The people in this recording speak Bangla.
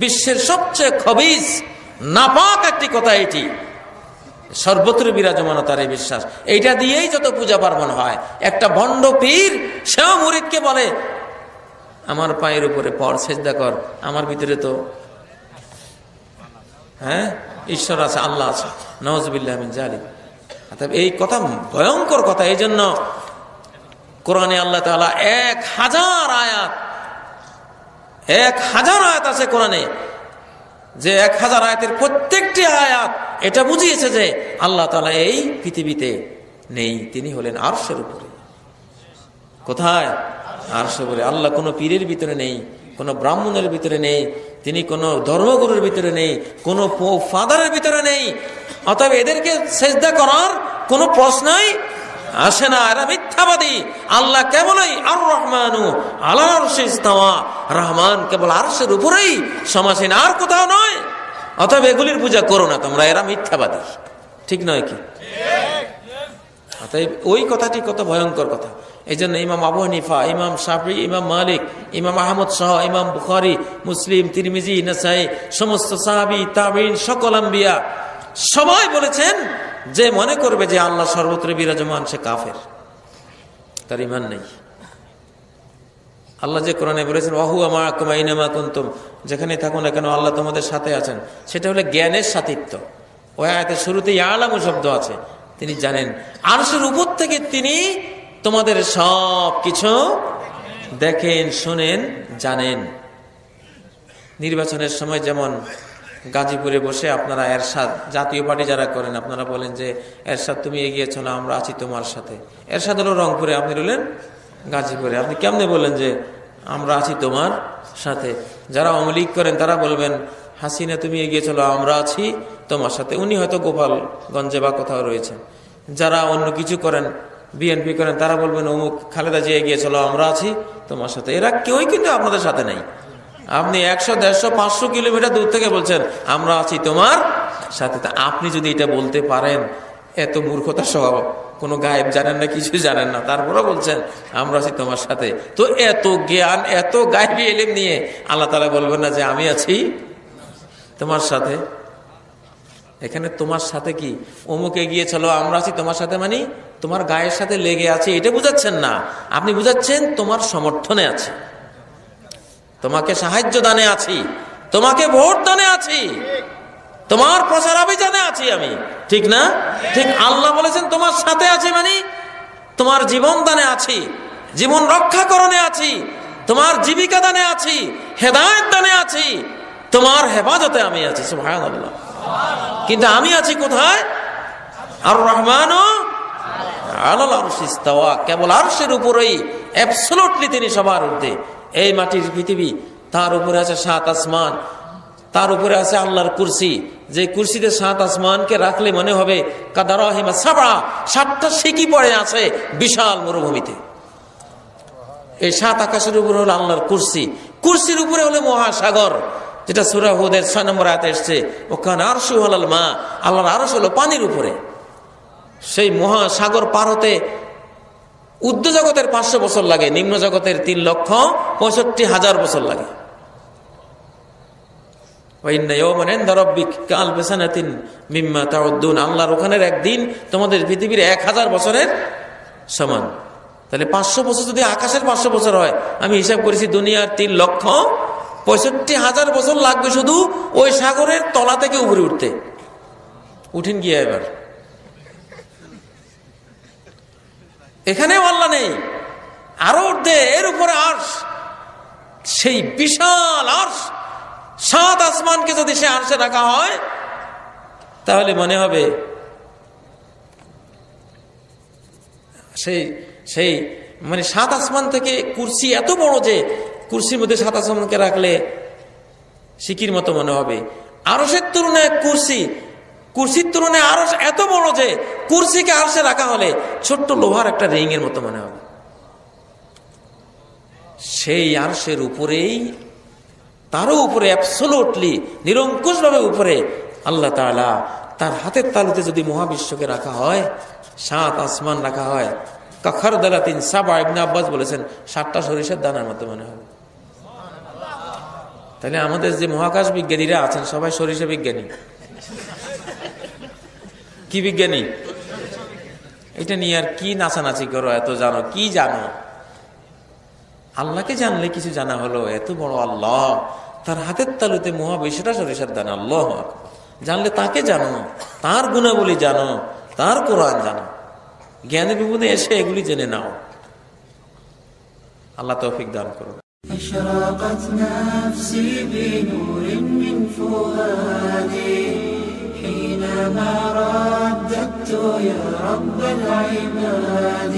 বিশ্বের সবচেয়ে খবিজ, নাপাক একটি কথা এটি। সর্বত্র বিরাজমানতার এই বিশ্বাস। এইটা দিয়েই যত পূজা পার্বণ হয়, একটা ভণ্ড পীর, সেও মুরিদকে বলে, আমার পায়ের উপরে পর, সেজদা কর, আমার ভিতরে তো হ্যাঁ? ঈশ্বর আছে, আল্লাহ আছে। নওয়াজবিল্লাহ জালি অর্থাৎ এই কথা ভয়ঙ্কর কথা এই জন্য কোরআনে আল্লাহ তাআলা এক হাজার আয়াত এক হাজার আয়াত আছে কোরআনে যে এক হাজার আয়াতের প্রত্যেকটি আয়াত এটা বুঝিয়েছে যে আল্লাহ তালা এই পৃথিবীতে নেই, তিনি হলেন আরশের উপরে। কোথায়? আরশের উপরে। আল্লাহ কোনো পীরের ভিতরে নেই, কোনো ব্রাহ্মণের ভিতরে নেই, তিনি কোনো ধর্মগুরুর ভিতরে নেই, কোনো ফাদারের ভিতরে নেই। অতএব এদেরকে সেজদা করার কোনো প্রশ্নই আসে না, এরা মিথ্যাবাদী। আল্লাহ কেবলই আর রহমানু আল্লাহ রহমান কেবল আরশের উপরেই, সমাসীন আর কোথাও নয়। অতএব এগুলির পূজা করো না তোমরা, এরা মিথ্যাবাদী। ঠিক নয় কি? অতএব ওই কথাটি কত ভয়ঙ্কর কথা। এই জন্য ইমাম আবু হানিফা, ইমাম সাফি ইমাম মালিক, ইমাম আহমদ শাহ ইমাম বুখারি, মুসলিম, তিরমিজি, নাসাই, সমস্ত সাহাবি তাবিন সকল আম্বিয়া, সবাই বলেছেন যে মনে করবে যে আল্লাহ সর্বত্র বিরাজমান, সে কাফের। তার ইমান নেই। আল্লাহ যে কোরআনে বলেছেন অহু আমা কুমাইনামা কুন্তুম যেখানে থাকুন না কেন আল্লাহ তোমাদের সাথে আছেন। সেটা হলো জ্ঞানের সাথিত্ব ওই আয়তের শুরুতেই আলামু শব্দ আছে। তিনি জানেন, আরশের উপর থেকে তিনি তোমাদের সব কিছু দেখেন, শোনেন, জানেন। নির্বাচনের সময় যেমন গাজীপুরে বসে আপনারা এরশাদ, জাতীয় পার্টি যারা করেন, আপনারা বলেন যে, এরশাদ, তুমি এগিয়ে চলো, আমরা আছি তোমার সাথে। এরশাদ হলো রংপুরে, আপনি রইলেন গাজীপুরে। আপনি কেমনে বললেন যে, আমরা আছি তোমার সাথে? যারা লীগ করেন, তারা বলবেন, হাসিনা, তুমি এগিয়ে চলো, আমরা আছি তোমার সাথে। উনি হয়তো গোপালগঞ্জে বা কোথাও রয়েছেন। যারা অন্য কিছু করেন, বিএনপি করেন, তারা বলবেন, অমুক খালেদা যে এগিয়ে চলো, আমরা আছি তোমার সাথে। এরা কেউই কিন্তু আপনাদের সাথে নেই। আপনি একশো, দেড়শো, পাঁচশো কিলোমিটার দূর থেকে বলছেন, আমরা আছি তোমার সাথে। আপনি যদি এটা বলতে পারেন, এত মূর্খতা স্বভাব, কোনো গায়েব জানেন না, কিছু জানেন না তারপরে বলছেন, আমরা আছি তোমার সাথে। তো এত জ্ঞান, এত গায়েবী এলিম নিয়ে আল্লাহ তালা বলবেন না যে আমি আছি তোমার সাথে। এখানে তোমার সাথে কি? অমুকে গিয়ে চলো, আমরা আছি তোমার সাথে মানে তোমার গায়ের সাথে লেগে আছে, এটা বুঝাচ্ছেন না। আপনি বুঝাচ্ছেন তোমার সমর্থনে আছে। তোমাকে সাহায্য দানে আছি, তোমাকে ভোট দানে আছি, তোমার প্রচার অভিযানে আছি আমি। ঠিক না? ঠিক আল্লাহ বলেছেন, তোমার সাথে আছি মানে তোমার জীবন দানে আছি, জীবন রক্ষা করণে আছি, তোমার জীবিকা দানে আছি, হেদায়ত দানে আছি, তোমার হেফাজতে আমি আছি। সুহান আল্লাহ কিন্তু আমি আছি কোথায়? আর রহমান কেবল আরশের উপরেই অ্যাবসলুটলি তিনি সবার ঊর্ধ্বে। এই মাটির পৃথিবী, তার উপরে আছে সাত আসমান। তার উপরে আছে আল্লাহর কুরসি। যে কুরসিতে সাত আসমানকে রাখলে মনে হবে সাতটা সিকি পড়ে আছে বিশাল মরুভূমিতে। এই সাত আকাশের উপরে হলো আল্লাহর কুরসি। কুরসির উপরে হলো মহাসাগর, যেটা সুরাহুদের ছয় নম্বর হাতে এসছে, ওখানে আরশু হলাল মা আল্লাহর আরশ হলো পানির উপরে। সেই মহাসাগর পার হতে উদ্ধ জগতের পাঁচশো বছর লাগে, নিম্ন জগতের তিন লক্ষ পঁয়ষট্টি হাজার বছর লাগে। আল্লাহর ওখানের একদিন তোমাদের পৃথিবীর এক হাজার বছরের সমান। তাহলে পাঁচশো বছর যদি আকাশের পাঁচশো বছর হয়, আমি হিসাব করেছি দুনিয়ার তিন লক্ষ পঁয়ষট্টি হাজার বছর লাগবে শুধু ওই সাগরের তলা থেকে উপরে উঠতে। উঠিন গিয়ে এবার। এখানেও আল্লাহ নেই। আরও উঠতে, এর উপরে আর্শ। সেই বিশাল আর্শ। সাত আসমানকে যদি সে আর্শে রাখা হয়, তাহলে মনে হবে সেই সেই মানে সাত আসমান থেকে কুর্সি এত বড় যে কুর্সির মধ্যে সাত আসমানকে রাখলে সিকির মতো মনে হবে। আরসের তুলনায় কুর্সি কুর্সির তুলনায় আরও এত বড় যে কুর্সিকে আরসে রাখা হলে ছোট্ট লোহার একটা রিং এর মতো মনে হবে। সেই আরসের উপরেই, তারও উপরে অ্যাবসোলুটলি নিরঙ্কুশ ভাবে উপরে আল্লাহ তালা তার হাতের তালুতে যদি মহাবিশ্বকে রাখা হয়, সাত আসমান রাখা হয়, কাখার দালা তিন সাবা ইবনে আব্বাস বলেছেন, সাতটা সরিষার দানার মতো মনে হবে। তাহলে আমাদের যে মহাকাশ বিজ্ঞানীরা আছেন, সবাই সরিষা বিজ্ঞানী। কি বিজ্ঞানী এটা নিয়ে আর কি নাচানাচি করো এত জানো কি জানো আল্লাহকে জানলে কিছু জানা হলো এত বড় আল্লাহ তার হাতের তালুতে মহাবিশ্বটা সরিষার দান আল্লাহ জানলে তাকে জানো তার গুণাবলী জানো তার কোরআন জানো জ্ঞানের বিপদে এসে এগুলি জেনে নাও আল্লাহ তৌফিক দান করুন أشرقت نفسي بنور من فؤادي حينما رددت يا رب العباد.